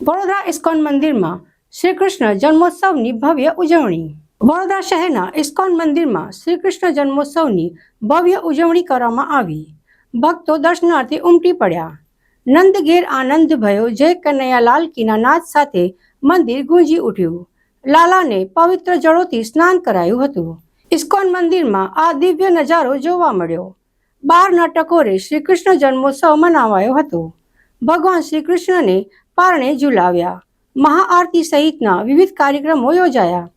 Vadodara ISKCON મંદિરમાં શ્રી કૃષ્ણ જન્મોત્સવની ભવ્ય ઉજવણી. વડોદરા શહેરના ઇસ્કોન મંદિરમાં શ્રી કૃષ્ણ જન્મોત્સવની ભવ્ય ઉજવણી કરવામાં આવી. ભક્તો દર્શનાર્થે ઉમટી પડ્યા. નંદ ઘેર આનંદ ભયો જય કનૈયાલાલ કીના નાદ સાથે મંદિર ગુંજી ઉઠ્યું. લાલાને પવિત્ર જળોથી સ્નાન કરાયું હતું. ઇસ્કોન મંદિરમાં આ દિવ્ય નજારો જોવા મળ્યો. બારના ટકોરે શ્રી કૃષ્ણ જન્મોત્સવ મનાવાયો હતો. ભગવાન શ્રી કૃષ્ણને પારણે ઝુલાવ્યા મહાઆરતી સહિતના વિવિધ કાર્યક્રમો યોજાયા